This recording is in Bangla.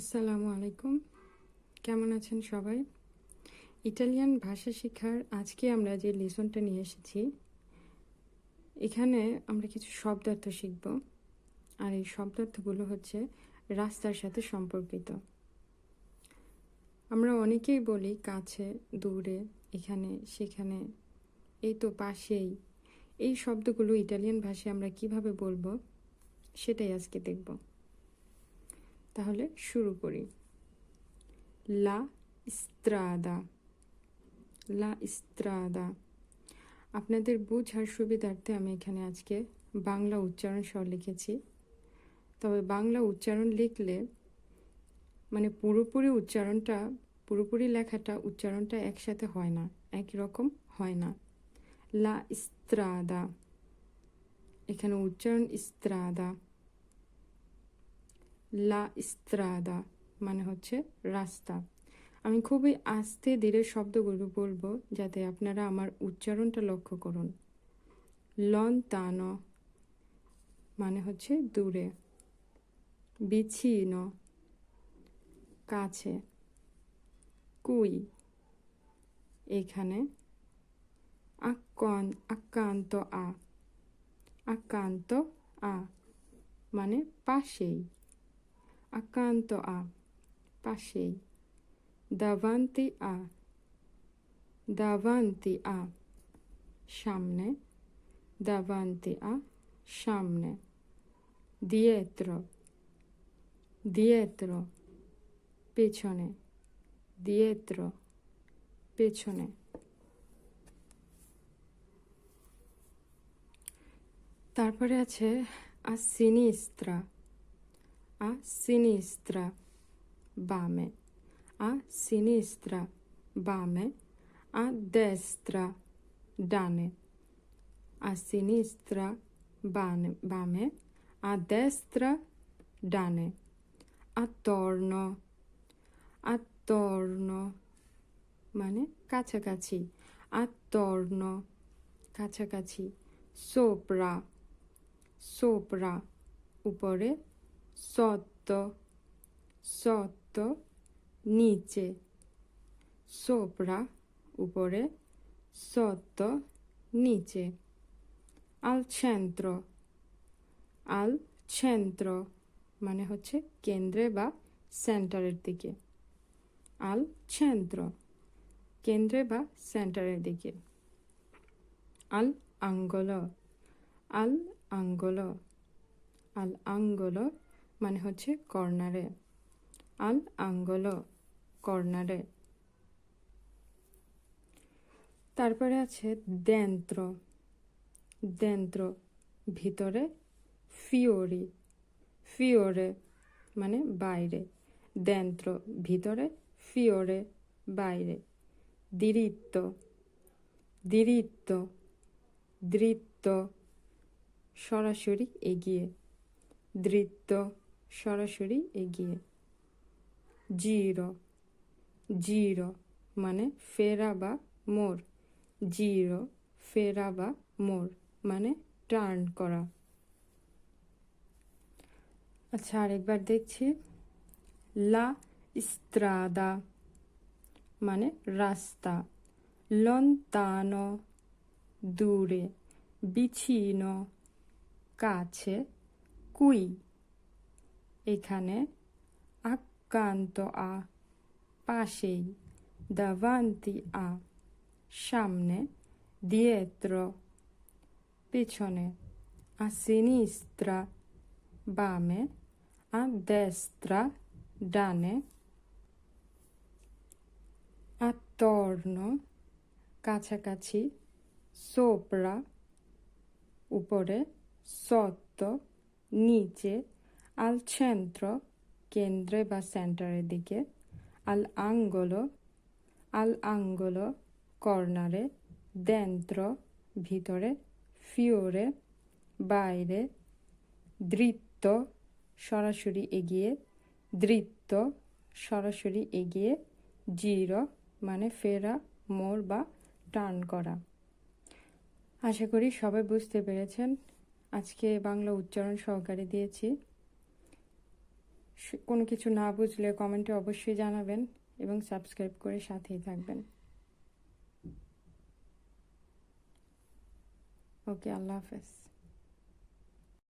আসসালামু আলাইকুম। কেমন আছেন সবাই? ইটালিয়ান ভাষা শেখার আজকে আমরা যে লেসনটা নিয়ে এসেছি, এখানে আমরা কিছু শব্দার্থ শিখব। আর এই শব্দার্থগুলো হচ্ছে রাস্তার সাথে সম্পর্কিত। আমরা অনেকেই বলি কাছে, দূরে, এখানে, সেখানে এই তো পাশেই। এই শব্দগুলো ইটালিয়ান ভাষায় আমরা কীভাবে বলব, সেটাই আজকে দেখব। তাহলে শুরু করি। লা ইস্ত্রাদা। লা স্ত্রাদা আপনাদের বোঝার সুবিধার্থে আমি এখানে আজকে বাংলা উচ্চারণ সহ লিখেছি। তবে বাংলা উচ্চারণ লিখলে মানে পুরোপুরি উচ্চারণটা, পুরোপুরি লেখাটা, উচ্চারণটা একসাথে হয় না, একই রকম হয় না। লা ইস্ত্রাদা। এখানে উচ্চারণ স্ত্রাদা লা স্ত্রাদা মানে হচ্ছে রাস্তা। আমি খুবই আস্তে ধীরে শব্দগুলো বলব যাতে আপনারা আমার উচ্চারণটা লক্ষ্য করুন। লন্তানো মানে হচ্ছে দূরে। বিছিন্ন কাছে। কুই এখানে আক্কান আক্রান্ত আ। আক্রান্ত আ মানে পাশেই। Accanto a, পাশেই davanti a, davanti a, সামনে davanti a, সামনে dietro, dietro, পেছনে dietro, পেছনে তারপরে আছে sinistra a sinistra bame a sinistra bame a destra dane a sinistra bane, bame a destra dane attorno attorno মানে কাছাকাছি attorno কাছাকাছি sopra sopra উপরে sotto sotto নিচে sopra উপরে sotto নিচে al centro al centro মানে হচ্ছে কেন্দ্রে বা সেন্টারের দিকে আল centro কেন্দ্রে বা সেন্টারের দিকে আল angolo আল angolo আল angolo মানে হচ্ছে কর্নারে। আল আঙ্গলো কর্নারে। তারপরে আছে দেন্ত্র। দেন্ত্র, ভিতরে ফিওরি। ফিওরে মানে বাইরে। দেন্ত্র, ভিতরে ফিওরে, বাইরে। দিরিত্ব দিরিত্ব। দৃত্ত সরাসরি এগিয়ে। দৃত্ত সরাসরি এগিয়ে। জিরো। জিরো মানে ফেরা বা মোর জিরো, ফেরা বা মোর মানে টার্ন করা। আচ্ছা আরেকবার দেখছি। লা স্ত্রাদা মানে রাস্তা। লন্তানো, দূরে বিছিন্ন কাছে, কুই। এখানে আক্রান্ত আ, পাশেই দাবান্তি আ, সামনে দিয়েত্র, পিছনে আসিনিস্ত্রা বামে আ দেস্ত্রা ডানে আত্মর্ণ, কাছাকাছি সোপড়া উপরে সত্য, নিচে আল centro কেন্দ্রে বা সেন্টারের দিকে, আল আঙ্গলো আল আঙ্গলো কর্নারে, দেন্ত্র ভিতরে, ফিওরে, বাইরে, দৃত্ত সরাসরি এগিয়ে, দৃত্ত সরাসরি এগিয়ে, জিরো মানে ফেরা, মোড় বা টার্ন করা। আশা করি সবাই বুঝতে পেরেছেন। আজকে বাংলা উচ্চারণ সহকারে দিয়েছি। কোনো কিছু না বুঝলে কমেন্টে অবশ্যই জানাবেন এবং সাবস্ক্রাইব করে সাথেই থাকবেন। ওকে, আল্লাহ হাফেজ।